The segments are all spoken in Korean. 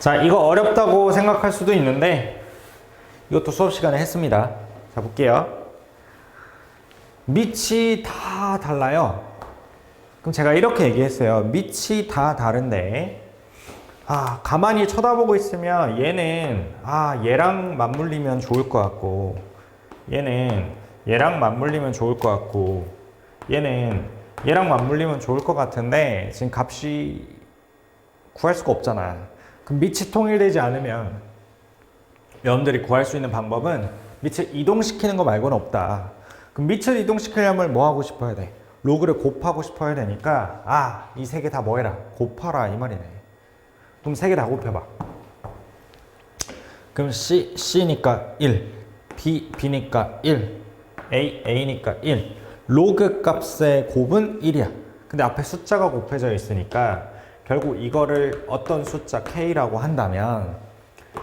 자, 이거 어렵다고 생각할 수도 있는데 이것도 수업 시간에 했습니다. 자, 볼게요. 밑이 다 달라요. 그럼 제가 이렇게 얘기했어요. 밑이 다 다른데 아, 가만히 쳐다보고 있으면 얘는 아, 얘랑 맞물리면 좋을 것 같고 얘는 얘랑 맞물리면 좋을 것 같고 얘는 얘랑 맞물리면 좋을 것 같은데 지금 값이 구할 수가 없잖아. 그럼 밑이 통일되지 않으면 여러분들이 구할 수 있는 방법은 밑을 이동시키는 거 말고는 없다. 그럼 밑을 이동시키려면 뭐 하고 싶어야 돼? 로그를 곱하고 싶어야 되니까 아, 이 세 개 다 뭐 해라? 곱하라 이 말이네. 그럼 세 개 다 곱해봐. 그럼 C, C니까 1, B, B니까 1, A, A니까 1. 로그 값의 곱은 1이야. 근데 앞에 숫자가 곱해져 있으니까 결국 이거를 어떤 숫자 K라고 한다면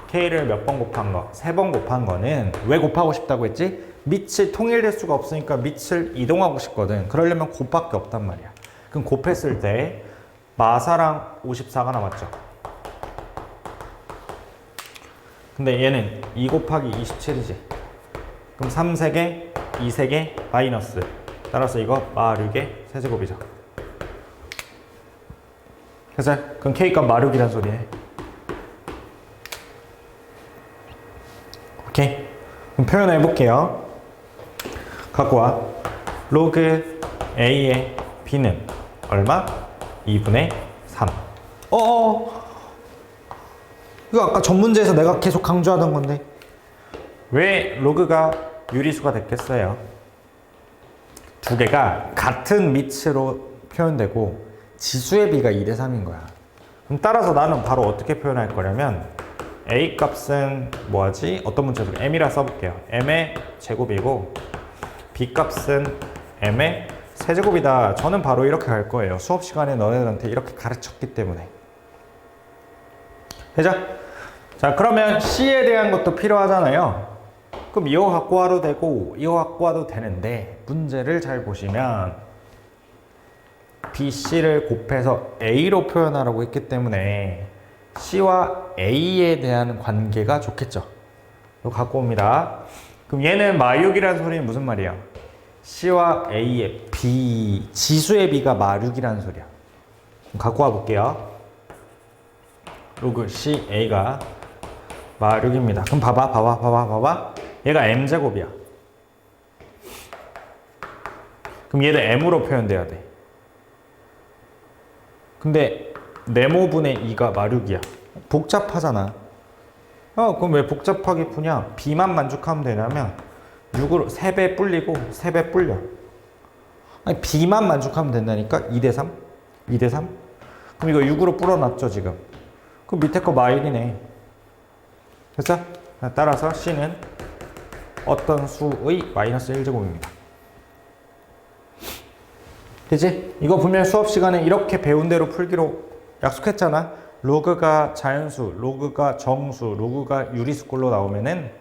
K를 몇 번 곱한 거? 세 번 곱한 거는 왜 곱하고 싶다고 했지? 밑이 통일될 수가 없으니까 밑을 이동하고 싶거든. 그러려면 곱밖에 없단 말이야. 그럼 곱했을 때 마사랑 54가 남았죠. 근데 얘는 2 곱하기 27이지. 그럼 3 3개, 2 3개, 마이너스. 따라서 이거 마 6의 세제곱이죠. 그래서 그럼 K값 마6이란 소리네. 오케이. 그럼 표현해 볼게요. 갖고 와. 로그 A의 B는 얼마? 2분의 3. 어어. 이거 아까 전 문제에서 내가 계속 강조하던 건데. 왜 로그가 유리수가 됐겠어요? 두 개가 같은 밑으로 표현되고 지수의 비가 2대 3인 거야. 그럼 따라서 나는 바로 어떻게 표현할 거냐면 a 값은 뭐하지? 어떤 문제도 m이라 써볼게요. m의 제곱이고 b 값은 m의 세제곱이다. 저는 바로 이렇게 갈 거예요. 수업 시간에 너네들한테 이렇게 가르쳤기 때문에. 되죠? 자 그러면 c에 대한 것도 필요하잖아요. 그럼 이거 갖고 와도 되고 이거 갖고 와도 되는데 문제를 잘 보시면 BC를 곱해서 A로 표현하라고 했기 때문에 C와 A에 대한 관계가 좋겠죠. 이거 갖고 옵니다. 그럼 얘는 마6이라는 소리는 무슨 말이야? C와 A의 B, 지수의 B가 마6이라는 소리야. 갖고 와 볼게요. 로그 C, A가 마6입니다. 그럼 봐봐, 봐봐, 봐봐, 봐봐. 얘가 M제곱이야. 그럼 얘를 M으로 표현돼야 돼. 근데 네모분의 2가 마륙이야. 복잡하잖아. 어, 그럼 왜 복잡하게 푸냐? B만 만족하면 되냐면 6으로 3배 불리고 3배 불려. 아니, B만 만족하면 된다니까? 2 대 3? 2 대 3? 그럼 이거 6으로 불어놨죠, 지금. 그럼 밑에 거 마일이네. 됐어? 따라서 C는 어떤 수의 마이너스 1제곱입니다. 되지? 이거 분명 수업 시간에 이렇게 배운 대로 풀기로 약속했잖아. 로그가 자연수, 로그가 정수, 로그가 유리수꼴로 나오면은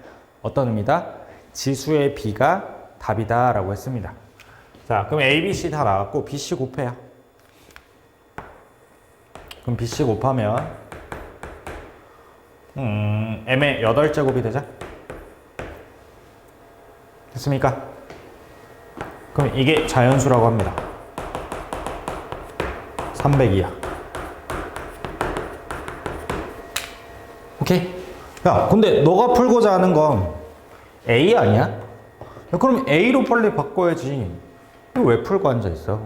어떤 의미다? 지수의 b가 답이다 라고 했습니다. 자, 그럼 a, b, c 다 나왔고 b, c 곱해요. 그럼 b, c 곱하면 음, m의 8제곱이 되죠? 됐습니까? 그럼 이게 자연수라고 합니다. 300이야. 오케이? 야, 근데 너가 풀고자 하는 건 A 아니야? 야, 그럼 A로 빨리 바꿔야지. 왜 풀고 앉아 있어?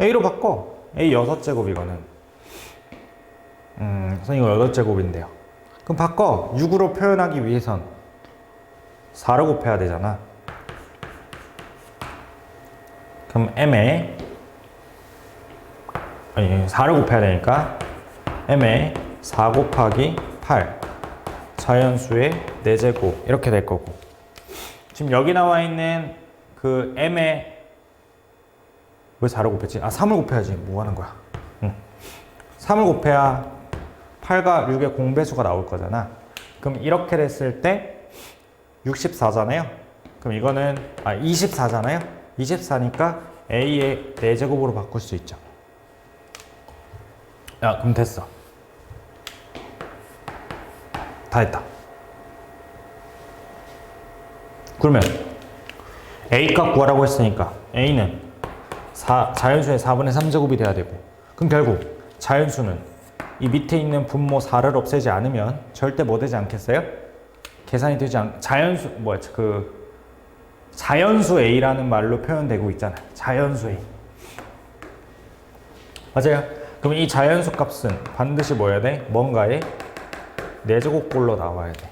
A로 바꿔. A 6제곱 이거든. 음, 선생님 이거 8제곱인데요. 그럼 바꿔. 6으로 표현하기 위해선 4를 곱해야 되잖아. 그럼 M에 아니 4를 곱해야 되니까 m에 4 곱하기 8 자연수의 4제곱 이렇게 될 거고. 지금 여기 나와 있는 그 m에 왜 4를 곱했지? 아 3을 곱해야지. 뭐 하는 거야? 응. 3을 곱해야 8과 6의 공배수가 나올 거잖아. 그럼 이렇게 됐을 때 64잖아요. 그럼 이거는 아 24잖아요? 24니까 a의 4제곱으로 바꿀 수 있죠 야, 그럼 됐어. 다 했다. 그러면 a 값 구하라고 했으니까 a는 4, 자연수의 4분의 3제곱이 돼야 되고 그럼 결국 자연수는 이 밑에 있는 분모 4를 없애지 않으면 절대 뭐 되지 않겠어요? 계산이 되지 않 자연수 뭐야 그 자연수 a라는 말로 표현되고 있잖아요. 자연수 a 맞아요. 그럼 이 자연수 값은 반드시 뭐여야 돼? 뭔가의 4제곱꼴로 나와야 돼.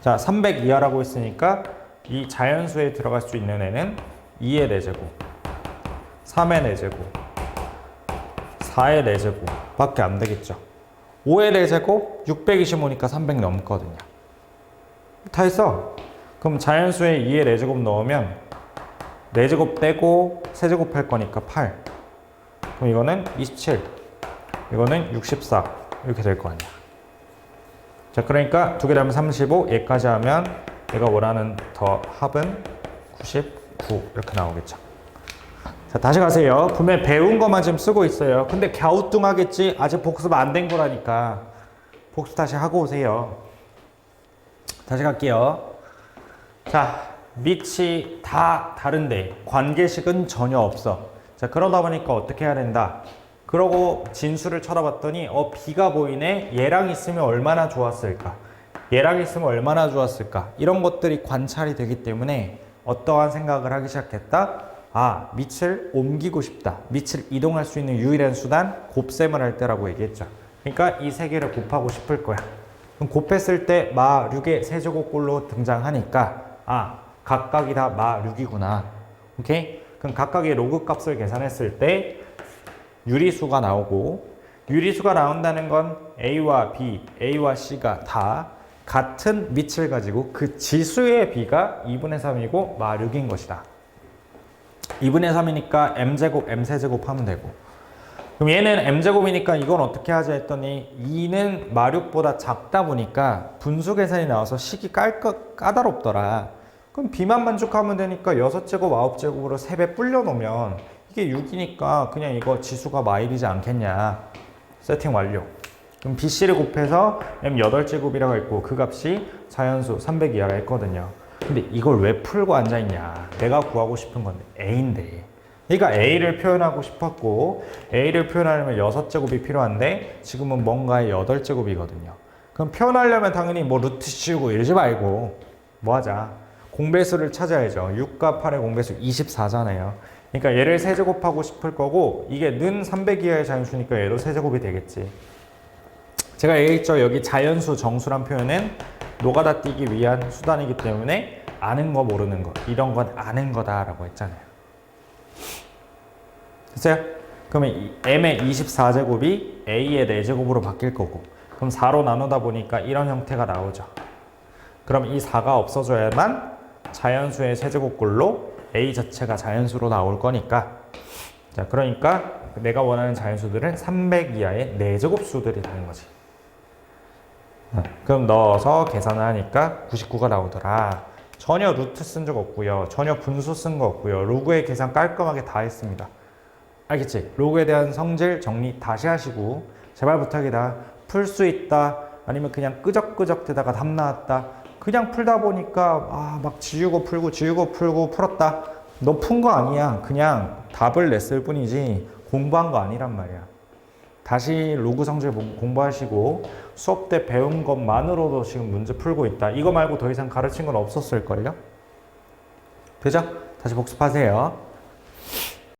자, 300 이하라고 했으니까 이 자연수에 들어갈 수 있는 애는 2의 4제곱, 3의 4제곱, 4의 4제곱 밖에 안 되겠죠. 5의 4제곱, 625니까 300 넘거든요. 다 했어. 그럼 자연수에 2의 4제곱 넣으면 4제곱 떼고 세제곱 할 거니까 8. 그럼 이거는 27, 이거는 64 이렇게 될 거 아니야. 자, 그러니까 두개 더하면 35, 얘까지 하면 내가 원하는 더 합은 99 이렇게 나오겠죠. 자, 다시 가세요. 분명 배운 것만 지금 쓰고 있어요. 근데 갸우뚱하겠지. 아직 복습 안 된 거라니까. 복습 다시 하고 오세요. 다시 갈게요. 자, 밑이 다 다른데 관계식은 전혀 없어. 자, 그러다 보니까 어떻게 해야 된다? 그러고 진수를 쳐다봤더니 어 B가 보이네. 얘랑 있으면 얼마나 좋았을까? 얘랑 있으면 얼마나 좋았을까? 이런 것들이 관찰이 되기 때문에 어떠한 생각을 하기 시작했다. 아, 밑을 옮기고 싶다. 밑을 이동할 수 있는 유일한 수단 곱셈을 할 때라고 얘기했죠. 그러니까 이 세 개를 곱하고 싶을 거야. 그럼 곱했을 때 마 6의 세제곱꼴로 등장하니까 아, 각각이 다 마 6이구나. 오케이? 그럼 각각의 로그 값을 계산했을 때 유리수가 나오고 유리수가 나온다는 건 A와 B, A와 C가 다 같은 밑을 가지고 그 지수의 B가 2분의 3이고 마 6인 것이다. 2분의 3이니까 M제곱, M세제곱 하면 되고 그럼 얘는 M제곱이니까 이건 어떻게 하자 했더니 2는 마 6보다 작다 보니까 분수 계산이 나와서 식이 깔끔 까다롭더라. 그럼 B만 만족하면 되니까 6제곱, 9제곱으로 3배 불려 놓으면 이게 6이니까 그냥 이거 지수가 마일이지 않겠냐. 세팅 완료. 그럼 BC를 곱해서 M 8제곱이라고 했고 그 값이 자연수 300 이하가 했거든요. 근데 이걸 왜 풀고 앉아있냐. 내가 구하고 싶은 건 A인데. 그러니까 A를 표현하고 싶었고 A를 표현하려면 6제곱이 필요한데 지금은 뭔가의 8제곱이거든요. 그럼 표현하려면 당연히 뭐 루트 씌우고 이러지 말고 뭐 하자. 공배수를 찾아야죠. 6과 8의 공배수 24잖아요. 그러니까 얘를 세제곱하고 싶을 거고 이게 는 300 이하의 자연수니까 얘도 세제곱이 되겠지. 제가 얘기했죠. 여기 자연수 정수란 표현은 노가다 뛰기 위한 수단이기 때문에 아는 거 모르는 거 이런 건 아는 거다라고 했잖아요. 됐어요? 그러면 이 m의 24제곱이 a의 4제곱으로 바뀔 거고 그럼 4로 나누다 보니까 이런 형태가 나오죠. 그럼 이 4가 없어져야만 자연수의 세제곱꼴로 a 자체가 자연수로 나올 거니까 자 그러니까 내가 원하는 자연수들은 300 이하의 4제곱수들이 되는 거지. 어, 그럼 넣어서 계산을 하니까 99가 나오더라. 전혀 루트 쓴 적 없고요. 전혀 분수 쓴 거 없고요. 로그의 계산 깔끔하게 다 했습니다. 알겠지? 로그에 대한 성질 정리 다시 하시고 제발 부탁이다. 풀 수 있다. 아니면 그냥 끄적끄적 되다가 답 나왔다. 그냥 풀다 보니까 아, 막 지우고 풀고 지우고 풀고 풀었다. 너 푼 거 아니야. 그냥 답을 냈을 뿐이지 공부한 거 아니란 말이야. 다시 로그 성질 공- 공부하시고 수업 때 배운 것만으로도 지금 문제 풀고 있다. 이거 말고 더 이상 가르친 건 없었을걸요? 되죠? 다시 복습하세요.